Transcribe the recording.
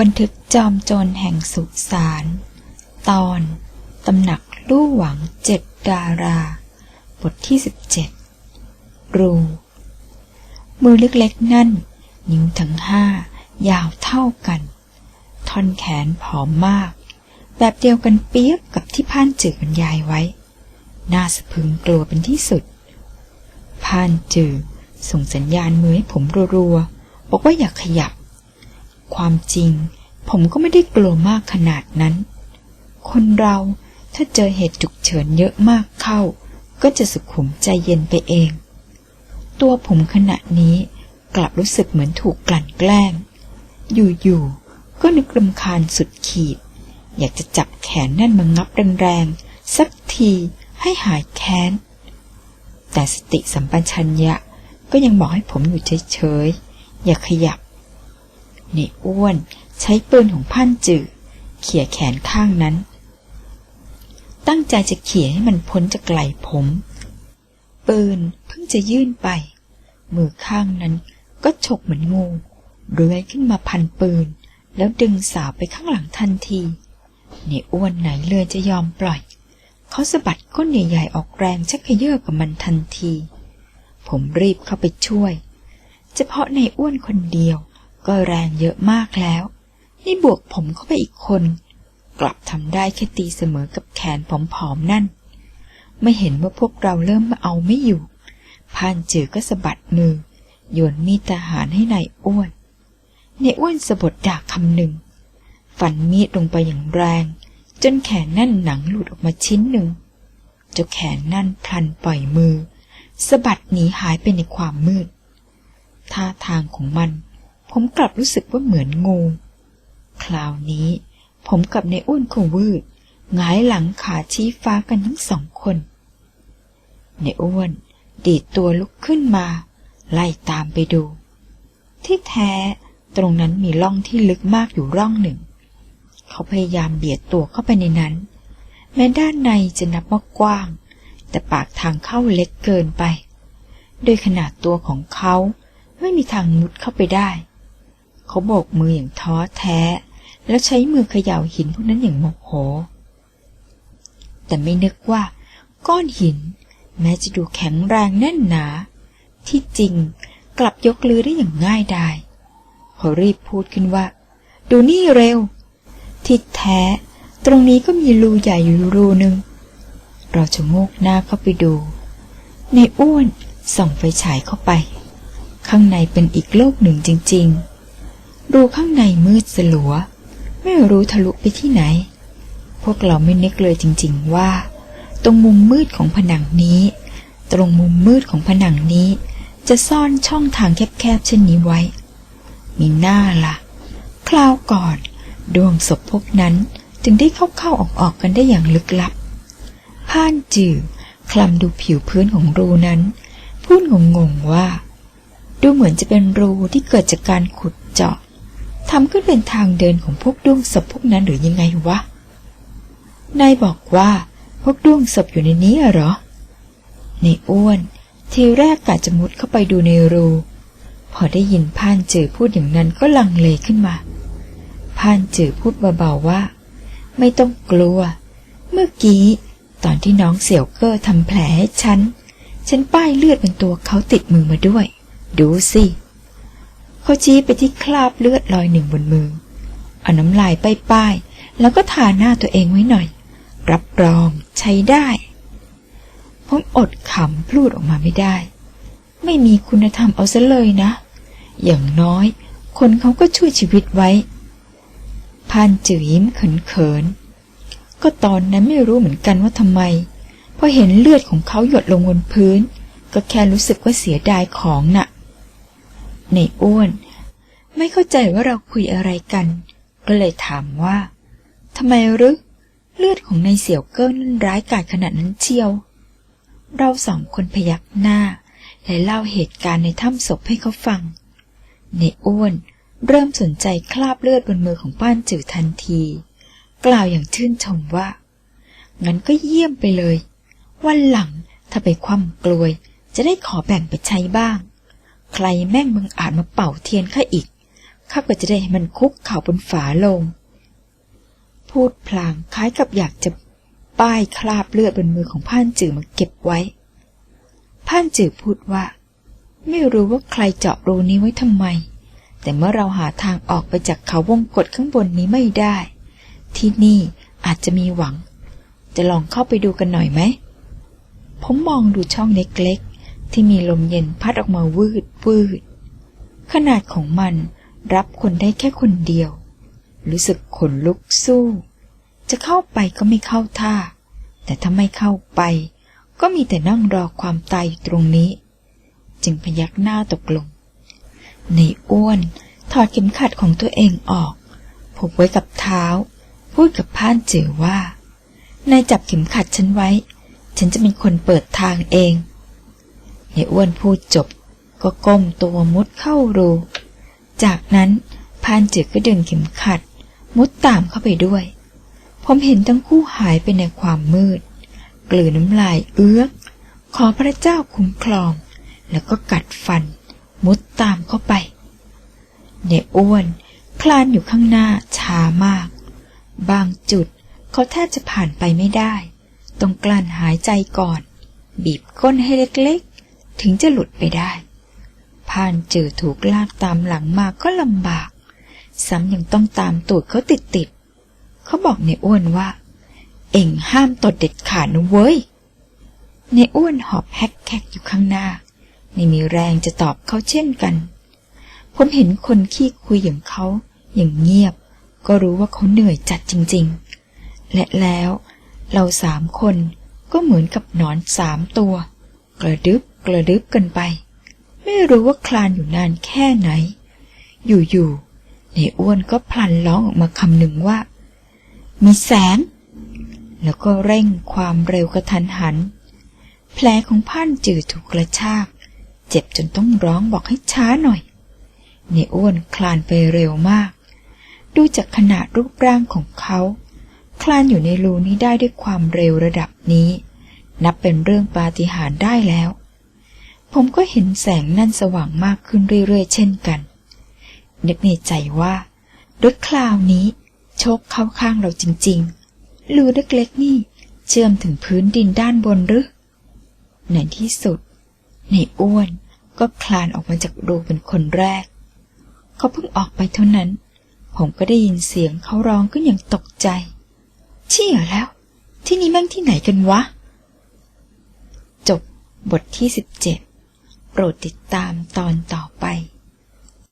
บันทึกจอมโจรแห่งสุสานตอน ตำหนักลู่หวังเจ็ดดารา บทที่สิบเจ็ดรู มือเล็กๆนั่น นิ้วทั้งห้ายาวเท่ากัน ท่อนแขนผอมมาก แบบเดียวกันเปียบกับที่พ่านจือบรรยายไว้ น่าสะพึงกลัวเป็นที่สุด พ่านจือส่งสัญญาณมือให้ผมรัวๆ บอกว่าอย่าขยับ ความจริง ผมก็ไม่ได้กลัวมากขนาดนั้น คนเราถ้าเจอเหตุฉุกเฉินเยอะมากเข้า ก็จะสุขุมใจเย็นไปเอง ตัวผมขณะนี้กลับรู้สึกเหมือนถูกกลั่นแกล้ง อยู่ๆ ก็นึกรำคาญสุดขีด อยากจะจับแขนนั่นมางับแรงๆ สักทีให้หายแค้น แต่สติสัมปชัญญะก็ยังบอกให้ผมอยู่เฉยๆ อย่าขยับ นี่อ้วนใช้ปืนของพันจือเขี่ยแขนข้างนั้น ตั้งใจจะเขี่ยให้มันพ้นจากไหล่ผม ปืนเพิ่งจะยื่นไป มือข้างนั้นก็ฉกเหมือนงูเลื้อยขึ้นมาพันปืน แล้วดึงสาวไปข้างหลังทันทีนี่อ้วนไหนเลยจะยอมปล่อย เขาสะบัดก้นใหญ่ๆออกแรงชักเขยื้อกับมันทันที ผมรีบเข้าไปช่วย เฉพาะในอ้วนคนเดียว ก็แรงเยอะมากแล้ว นี่บวกผมเข้าไปอีกคน กลับทำได้แค่ตีเสมอกับแขนผอมๆนั่น ไม่เห็นว่าพวกเราเริ่มมาเอาไม่อยู่พานจือก็สะบัดมือโยนมีดทหารให้นายอ้วนนายอ้วนสะบดดาคำหนึ่งฟันมีดลงไปอย่างแรง จนแขนนั่นหนังหลุดออกมาชิ้นหนึ่งเจ้าแขนนั่นพลันปล่อยมือสะบัดหนีหายไปในความมืด ท่าทางของมัน ผมกลับรู้สึกว่าเหมือนงู คราวนี้ ผมกับในอ้วนคงวืดหงายหลังขาชี้ฟ้ากันทั้งสองคน ในอ้วน ดีดตัวลุกขึ้นมา ไล่ตามไปดู ที่แท้ตรงนั้นมีร่องที่ลึกมากอยู่ร่องหนึ่ง เขาพยายามเบียดตัวเข้าไปในนั้น แม้ด้านในจะนับว่ากว้าง แต่ปากทางเข้าเล็กเกินไป โดยขนาดตัวของเขาไม่มีทางมุดเข้าไปได้ เขาโบกมืออย่างท้อแท้ แล้วใช้มือเขย่าหินพวกนั้นอย่างโมโห แต่ไม่นึกว่า ก้อนหิน แม้จะดูแข็งแรงแน่นหนา ที่จริงกลับยกลือได้อย่างง่ายดายเขารีบพูดขึ้นว่า ดูนี่เร็วที่แท้ ตรงนี้ก็มีรูใหญ่อยู่รูหนึ่ง เราจะโงกหน้าเข้าไปดู ในอ้วนส่องไฟฉายเข้าไป ข้างในเป็นอีกโลกหนึ่งจริง ๆ รูข้างในมืดสลัว ไม่รู้ทะลุไปที่ไหน พวกเราไม่นึกเลยจริง ๆว่า ตรงมุมมืดของผนังนี้ ตรงมุมมืดของผนังนี้ จะซ่อนช่องทางแคบๆเช่นนี้ไว้ มีหน้าละ่ะ คราวก่อน ดวงศพพวกนั้นจึงได้เข้าๆออกๆกันได้อย่างลึกลับพ่านจือคลำดูผิวพื้นของรูนั้น พูดงงๆว่า ดูเหมือนจะเป็นรูที่เกิดจากการขุด ทำขึ้นเป็นทางเดินของพวกด้วงศพพวกนั้นหรือยังไงวะ นายบอกว่าพวกด้วงศพอยู่ในนี้เหรอ ในอ้วน ทีแรกกะจะมุดเข้าไปดูในรู พอได้ยินพ่านจือพูดอย่างนั้นก็ลังเลขึ้นมา พ่านจือพูดเบาๆว่า ไม่ต้องกลัว เมื่อกี้ตอนที่น้องเสี่ยวเกอร์ทำแผลให้ฉัน ฉันป้ายเลือดบนตัวเขาติดมือมาด้วย ดูสิ เขาชี้ไปที่คราบเลือดรอยหนึ่งบนมือ เอาน้ำลายป้ายป้ายแล้วก็ทาหน้าตัวเองไว้หน่อย รับรองใช้ได้ผมอดขำพูดออกมาไม่ได้ ไม่มีคุณธรรมเอาซะเลยนะ อย่างน้อย คนเขาก็ช่วยชีวิตไว้พานจือยิ้มเขินๆก็ตอนนั้นไม่รู้เหมือนกันว่าทำไมพอเห็นเลือดของเขาหยดลงบนพื้น ก็แค่รู้สึกว่าเสียดายของน่ะ ในอ้วน ไม่เข้าใจว่าเราคุยอะไรกัน ก็เลยถามว่าทำไมรือเลือดของนายเสี่ยวเกิ้ลนั้นร้ายกาจขนาดนั้นเชียว เราสองคนพยักหน้า และเล่าเหตุการณ์ในถ้ำศพให้เขาฟัง ในอ้วนเริ่มสนใจคราบเลือดบนมือของป้านจือทันที กล่าวอย่างชื่นชมว่า งั้นก็เยี่ยมไปเลย วันหลังถ้าไปคว่ำกลวย จะได้ขอแบ่งไปใช้บ้าง ใครแม่งมึงอาจมาเป่าเทียนข้าอีก ข้าก็จะได้ให้มันคุกเข่าบนฝาลง พูดพลางคล้ายกับอยากจะป้ายคราบเลือดบนมือของพ่านจือมาเก็บไว้ พ่านจือพูดว่า ไม่รู้ว่าใครเจาะรูนี้ไว้ทำไม แต่เมื่อเราหาทางออกไปจากเขาวงกฏข้างบนนี้ไม่ได้ ที่นี่อาจจะมีหวัง จะลองเข้าไปดูกันหน่อยไหม ผมมองดูช่องเล็ก ที่มีลมเย็นพัดออกมาวืดวืด ขนาดของมันรับคนได้แค่คนเดียว รู้สึกขนลุกสู้ จะเข้าไปก็ไม่เข้าท่า แต่ถ้าไม่เข้าไป ก็มีแต่นั่งรอความตายอยู่ตรงนี้ จึงพยักหน้าตกลง ในอ้วนถอดเข็มขัดของตัวเองออกผูกไว้กับเท้า พูดกับพ่านจือว่านายจับเข็มขัดฉันไว้ ฉันจะเป็นคนเปิดทางเอง ในอ้วนพูดจบ ก็ก้มตัวมุดเข้ารู จากนั้นพานจือก็ดึงเข็มขัด มุดตามเข้าไปด้วย ผมเห็นทั้งคู่หายไปในความมืด กลืนน้ำลายเอื้อกขอพระเจ้าคุ้มครอง แล้วก็กัดฟัน มุดตามเข้าไปเนอ้วน คลานอยู่ข้างหน้าช้ามาก บางจุดเขาแทบจะผ่านไปไม่ได้ ต้องกลั้นหายใจก่อน บีบก้นให้เล็ก ถึงจะหลุดไปได้ผ่านเจอถูกลากตามหลังมาก็ลำบาก ซ้ำยังต้องตามตูดเขาติดๆเขาบอกในอ้วนว่า เอ็งห้ามตดเด็ดขาดนะเว้ย ในอ้วนหอบแฮกแคกอยู่ข้างหน้า ไม่มีแรงจะตอบเขาเช่นกัน ผมเห็นคนขี้คุยอย่างเขาอย่างเงียบ ก็รู้ว่าเขาเหนื่อยจัดจริง ๆ และแล้วเราสามคนก็เหมือนกับหนอนสามตัว กระดึบ กระดึบกันไป ไม่รู้ว่าคลานอยู่นานแค่ไหน อยู่ๆในอ้วนก็พลันร้องออกมาคำหนึ่งว่า มีแสง แล้วก็เร่งความเร็วกระทันหัน แผลของพ่านจืดถูกกระชาก เจ็บจนต้องร้องบอกให้ช้าหน่อย ในอ้วนคลานไปเร็วมาก ดูจากขนาดรูปร่างของเขาคลานอยู่ในรูนี้ได้ด้วยความเร็วระดับนี้ นับเป็นเรื่องปาฏิหาริย์ได้แล้ว ผมก็เห็นแสงนั่นสว่างมากขึ้นเรื่อยๆ เช่นกัน นึกในใจว่ารถคราวนี้ โชคเข้าข้างเราจริงๆรูเล็กๆนี่ เชื่อมถึงพื้นดินด้านบนหรือ ในที่สุด ในอ้วนก็คลานออกมาจากรูเป็นคนแรก เขาเพิ่งออกไปเท่านั้น ผมก็ได้ยินเสียงเขาร้องขึ้นอย่างตกใจ เชี่ยแล้ว ที่นี่แม่งที่ไหนกันวะ จบบทที่17 โปรดติดตามตอนต่อไป